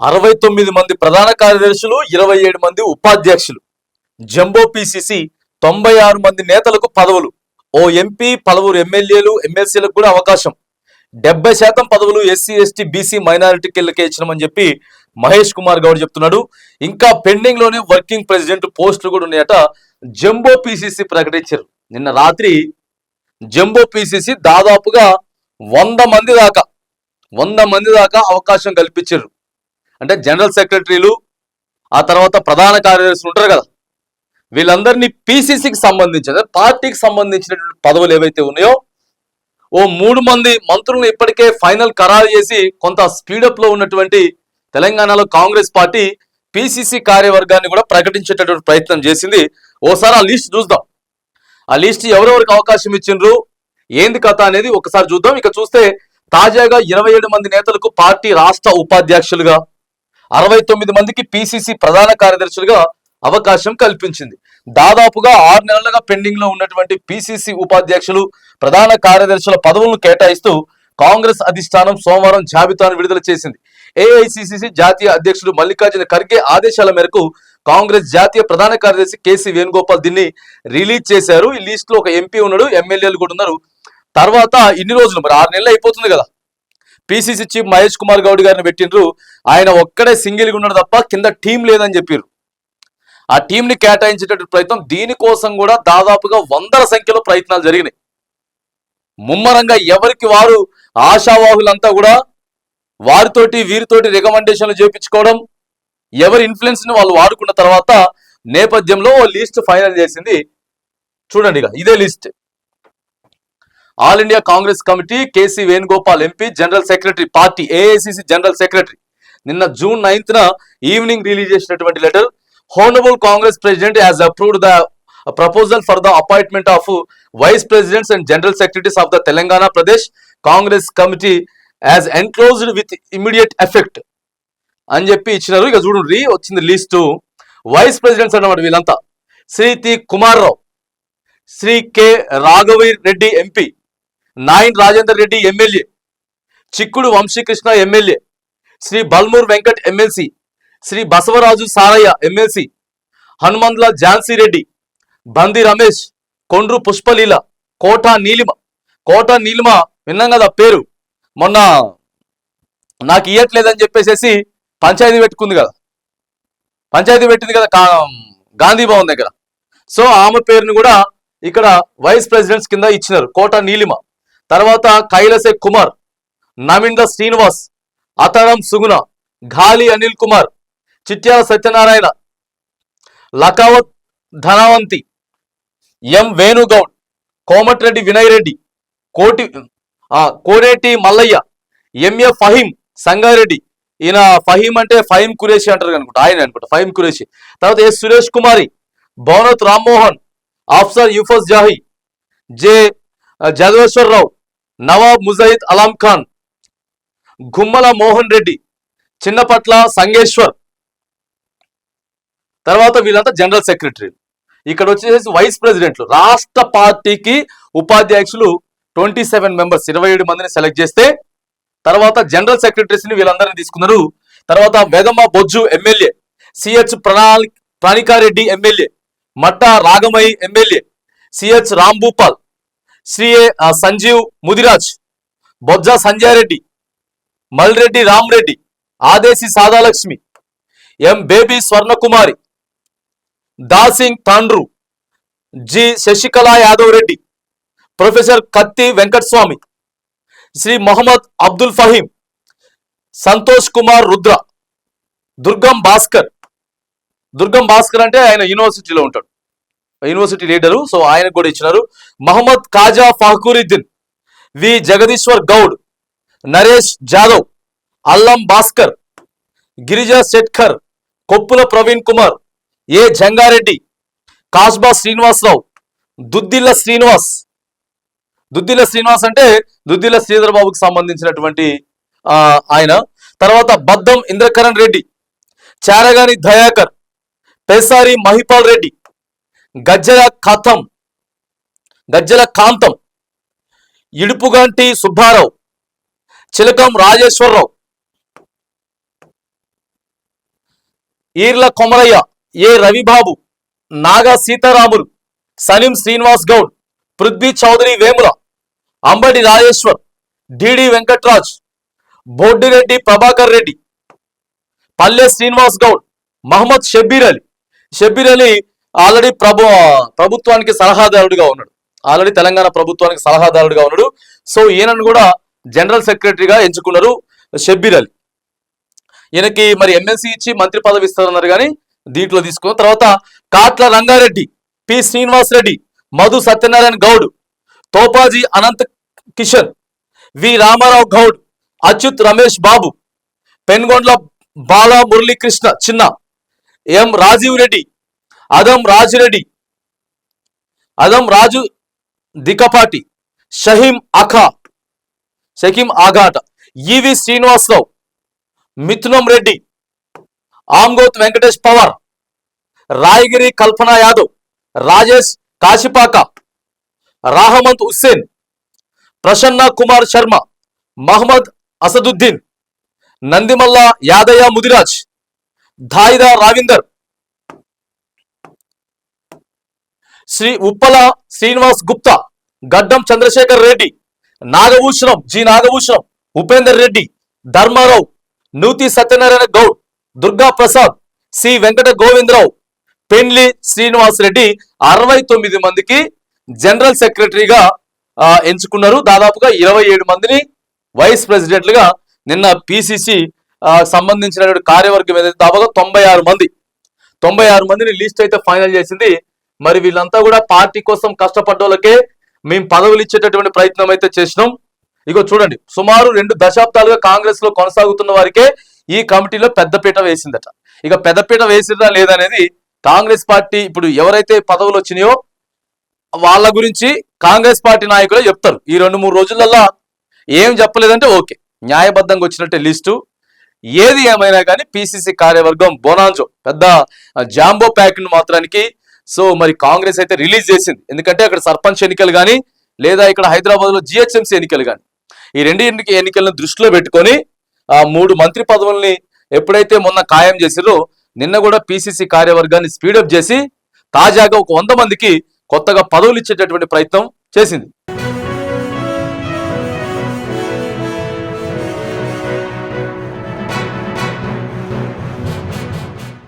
అరవై తొమ్మిది మంది ప్రధాన కార్యదర్శులు ఇరవై ఏడు మంది ఉపాధ్యక్షులు. జంబో పిసిసి తొంభై ఆరు మంది నేతలకు పదవులు. ఓ ఎంపీ పలువురు ఎమ్మెల్యేలు ఎమ్మెల్సీలకు కూడా అవకాశం. డెబ్బై శాతం పదవులు ఎస్సీ ఎస్టీ బీసీ మైనారిటీకి ఇచ్చినామని చెప్పి మహేష్ కుమార్ గౌడ్ చెప్తున్నాడు. ఇంకా పెండింగ్లోనే వర్కింగ్ ప్రెసిడెంట్ పోస్టులు కూడా ఉన్నాయట. జంబో పిసిసి ప్రకటించారు. నిన్న రాత్రి జంబో పిసిసి దాదాపుగా వంద మంది దాకా వంద మంది దాకా అవకాశం కల్పించారు. అంటే జనరల్ సెక్రటరీలు ఆ తర్వాత ప్రధాన కార్యదర్శులు ఉంటారు కదా. వీళ్ళందరినీ పిసిసికి సంబంధించిన పార్టీకి సంబంధించినటువంటి పదవులు ఏవైతే ఉన్నాయో ఓ మూడు మంది మంత్రులను ఇప్పటికే ఫైనల్ ఖరారు చేసి కొంత స్పీడప్లో ఉన్నటువంటి తెలంగాణలో కాంగ్రెస్ పార్టీ పిసిసి కార్యవర్గాన్ని కూడా ప్రకటించేటటువంటి ప్రయత్నం చేసింది. ఓసారి ఆ లిస్ట్ చూద్దాం. ఆ లిస్ట్ ఎవరెవరికి అవకాశం ఇచ్చిండ్రు ఏంది కథ అనేది ఒకసారి చూద్దాం. ఇక చూస్తే తాజాగా ఇరవై ఏడు మంది నేతలకు పార్టీ రాష్ట్ర ఉపాధ్యక్షులుగా అరవై తొమ్మిది మందికి పిసిసి ప్రధాన కార్యదర్శులుగా అవకాశం కల్పించింది. దాదాపుగా ఆరు నెలలుగా పెండింగ్లో ఉన్నటువంటి పిసిసి ఉపాధ్యక్షులు ప్రధాన కార్యదర్శుల పదవులను కేటాయిస్తూ కాంగ్రెస్ అధిష్టానం సోమవారం జాబితాను విడుదల చేసింది. ఏఐసిసి జాతీయ అధ్యక్షుడు మల్లికార్జున ఖర్గే ఆదేశాల మేరకు కాంగ్రెస్ జాతీయ ప్రధాన కార్యదర్శి కేసీ వేణుగోపాల్ దీన్ని రిలీజ్ చేశారు. ఈ లిస్ట్లో ఒక ఎంపీ ఉన్నాడు ఎమ్మెల్యేలు కూడా ఉన్నారు. తర్వాత ఇన్ని రోజులు మరి ఆరు నెలలు అయిపోతుంది కదా. పిసిసి చీఫ్ మహేష్ కుమార్ గౌడ్ గారిని పెట్టిండ్రు. ఆయన ఒక్కడే సింగిల్గా ఉన్నాడు తప్ప కింద టీం లేదని చెప్పారు ఆ టీంని కేటాయించేటటువంటి ప్రయత్నం దీనికోసం కూడా దాదాపుగా వందల సంఖ్యలో ప్రయత్నాలు జరిగినాయి. ముమ్మరంగా ఎవరికి వారు ఆశావాహులంతా కూడా వారితోటి వీరితోటి రికమెండేషన్లు చేపించుకోవడం ఎవరి ఇన్ఫ్లుయెన్స్ని వాళ్ళు వాడుకున్న తర్వాత నేపథ్యంలో ఓ లిస్ట్ ఫైనల్ చేసింది. చూడండి ఇక ఇదే list. All India Congress committee KC Venugopal MP general secretary party AICC general secretary. నిన్న జూన్ నైన్త్ ఈవినింగ్ రిలీజ్ చేసినటువంటి letter honourable Congress president has approved the proposal for the appointment of vice presidents and general secretaries of the Telangana Pradesh Congress committee as enclosed with immediate effect అని చెప్పి ఇచ్చినారు. ఇక చూడండి వచ్చింది list. Vice presidents అన్నమాట వీళ్ళంతా. Shri T Kumar Rao Shri K రాఘవీర్ Reddy MP. Nayan Rajender Reddy MLA Chikkudu Vamshikrishna MLA Shri Balmoor Venkat MLC Shri Basavaraju Saraiah MLC Hanumanthula Jhansi Reddy బంది రమేష్ కొండ్రు పుష్పలీల కోట నీలిమ కోట నీలిమ విన్నాం కదా పేరు. మొన్న నాకు ఇయ్యట్లేదని చెప్పేసేసి పంచాయతీ పెట్టుకుంది కదా. పంచాయతీ పెట్టింది కదా కా- గాంధీ భవన్ దగ్గర. సో ఆమె పేరుని కూడా ఇక్కడ వైస్ ప్రెసిడెంట్స్ కింద ఇచ్చినారు కోట నీలిమ. తర్వాత కైలసే కుమార్ నవీంద్ర శ్రీనివాస్ అతడం సుగుణ ఘాలి అనిల్ కుమార్ చిట్యాల సత్యనారాయణ లకావత్ ధనవంతి ఎం వేణుగౌడ్ కోమటిరెడ్డి వినయ్ రెడ్డి కోటి కోనేటి మల్లయ్య ఎంఏ ఫహీం సంగారెడ్డి. ఈయన ఫహీం అంటే ఫహీం కురేషి అంటారు అనుకుంటా ఆయన అనుకుంటా ఫహీం కురేషి. తర్వాత ఏ సురేష్ కుమారి భవనత్ రామ్మోహన్ ఆఫ్సర్ యూఫస్ జాహీ జె జగవేశ్వర్ రావు నవాబ్ ముజయిద్ అలాం ఖాన్ గుమ్మల మోహన్ రెడ్డి చిన్నపట్ల సంగేశ్వర్ తర్వాత వీళ్ళంతా జనరల్ సెక్రటరీ. ఇక్కడ వచ్చేసి వైస్ ప్రెసిడెంట్లు రాష్ట్ర పార్టీకి ఉపాధ్యక్షులు ట్వంటీ సెవెన్ మెంబర్స్ ఇరవై ఏడు మందిని సెలెక్ట్ చేస్తే తర్వాత జనరల్ సెక్రటరీస్ని వీళ్ళందరినీ తీసుకున్నారు. తర్వాత Vedamma Bojju MLA CH Pranali Pranikareddy MLA Matta Ragamayi MLA CH Rambhupal Shri Sanjeev Mudiraj Bojja Sanjay Reddy Malreddy Ramreddy ఆదేశి Sadalakshmi M baby Swarnakumari దాసింగ్ తాండ్రు జి శశికళ యాదవ్ రెడ్డి ప్రొఫెసర్ కత్తి వెంకటస్వామి శ్రీ మొహమ్మద్ అబ్దుల్ ఫహీం సంతోష్ కుమార్ రుద్ర దుర్గం భాస్కర్. దుర్గం భాస్కర్ అంటే ఆయన యూనివర్సిటీలో ఉంటాడు. యూనివర్సిటీ లీడరు సో ఆయనకు కూడా ఇచ్చినారు. మహమ్మద్ కాజా ఫహకూరుద్దీన్ వి జగదీశ్వర్ గౌడ్ నరేష్ జాదవ్ అల్లం భాస్కర్ గిరిజా శెట్కర్ కొప్పుల ప్రవీణ్ కుమార్ ఏ జంగారెడ్డి కాస్బా శ్రీనివాసరావు దుద్దిల్ల శ్రీనివాస్. దుద్దిల్ల శ్రీనివాస్ అంటే దుద్దిల్ల శ్రీధరబాబుకి సంబంధించినటువంటి ఆయన. తర్వాత బద్దం ఇంద్రకరణ్ రెడ్డి చారగాని దయాకర్ పెసారి మహిపాల్ రెడ్డి గజ్జల కథం Gajjala Kantham. Idupuganti Subbarao Chilakam Rajeshwararao. Eerla Komaraiah A Ravibabu Naga Seetharamulu Saleem Srinivas Goud Prithvi Chowdary Vemula Ambati Rajeshwar DD Venkatraj Boddireddy Prabhakar Reddy Palle Srinivas Goud Mohammed Shabbir Ali. Shabbir Ali already ప్రభు ప్రభుత్వానికి సలహాదారుడిగా ఉన్నాడు. Already Telangana ప్రభుత్వానికి సలహాదారుడిగా ఉన్నాడు. So ఈయనను కూడా general సెక్రటరీగా ఎంచుకున్నారు షబ్బీర్ అలీ. ఈయనకి మరి ఎమ్మెల్సీ ఇచ్చి మంత్రి పదవి ఇస్తారన్నారు కానీ దీంట్లో తీసుకున్న తర్వాత కాట్ల రంగారెడ్డి పి శ్రీనివాస్ రెడ్డి మధు సత్యనారాయణ గౌడ్ తోపాజీ అనంత్ కిషన్ వి రామారావు గౌడ్ అచ్యుత్ రమేష్ బాబు పెన్గొండ్ల బాల మురళీకృష్ణ చిన్న ఎం రాజీవ్ రెడ్డి అదం రాజిరెడ్డి అదం రాజు దికపాటి షహీం అఖా షహీం ఆఘాట ఈవి శ్రీనివాసరావు మిథునం రెడ్డి ఆంగోత్ వెంకటేష్ పవార్ రాయగిరి కల్పన యాదవ్ రాజేష్ కాశిపాక రాహమంత్ హుస్సేన్ ప్రసన్న కుమార్ శర్మ మహమ్మద్ అసదుద్దీన్ నందిమల్ల యాదయ్య ముదిరాజ్ ధాయిదా రావిందర్ శ్రీ ఉప్పల శ్రీనివాస్ గుప్తా గడ్డం చంద్రశేఖర్ రెడ్డి నాగభూషణం జి నాగభూషణం ఉపేందర్ రెడ్డి ధర్మారావు నూతి సత్యనారాయణ గౌడ్ దుర్గా ప్రసాద్ సి వెంకట గోవిందరావు పెన్లి శ్రీనివాస్ రెడ్డి అరవై తొమ్మిది మందికి జనరల్ సెక్రటరీగా ఎంచుకున్నారు. దాదాపుగా ఇరవై ఏడు మందిని వైస్ ప్రెసిడెంట్లుగా నిన్న పిసిసి సంబంధించినటువంటి కార్యవర్గం ఏదైతే దాదాపుగా తొంభై ఆరు మంది. తొంభై ఆరు మందిని లిస్ట్ అయితే ఫైనల్ చేసింది మరి వీళ్ళంతా కూడా పార్టీ కోసం కష్టపడ్డోళ్ళకే మేము పదవులు ఇచ్చేటటువంటి ప్రయత్నం అయితే చేసినాం. ఇగో చూడండి సుమారు రెండు దశాబ్దాలుగా కాంగ్రెస్లో కొనసాగుతున్న వారికే ఈ కమిటీలో పెద్దపీట వేసిందట. ఇక పెద్దపీట వేసిందా లేదనేది కాంగ్రెస్ పార్టీ ఇప్పుడు ఎవరైతే పదవులు వచ్చినాయో వాళ్ళ గురించి కాంగ్రెస్ పార్టీ నాయకులే చెప్తారు. ఈ రెండు మూడు రోజులల్లా ఏం చెప్పలేదంటే ఓకే న్యాయబద్ధంగా వచ్చినట్టే లిస్టు. ఏది ఏమైనా కానీ పిసిసి కార్యవర్గం బొనాంజో పెద్ద జాంబో ప్యాక్ను మాత్రానికి సో మరి కాంగ్రెస్ అయితే రిలీజ్ చేసింది. ఎందుకంటే అక్కడ సర్పంచ్ ఎన్నికలు కానీ లేదా ఇక్కడ హైదరాబాద్లో జిహెచ్ఎంసీ ఎన్నికలు కానీ ఈ రెండు ఎన్నిక ఎన్నికలను దృష్టిలో పెట్టుకొని ఆ మూడు మంత్రి పదవుల్ని ఎప్పుడైతే మొన్న ఖాయం చేసిరో నిన్న కూడా పిసిసి కార్యవర్గాన్ని స్పీడప్ చేసి తాజాగా ఒక వంద మందికి కొత్తగా పదవులు ఇచ్చేటటువంటి ప్రయత్నం చేసింది.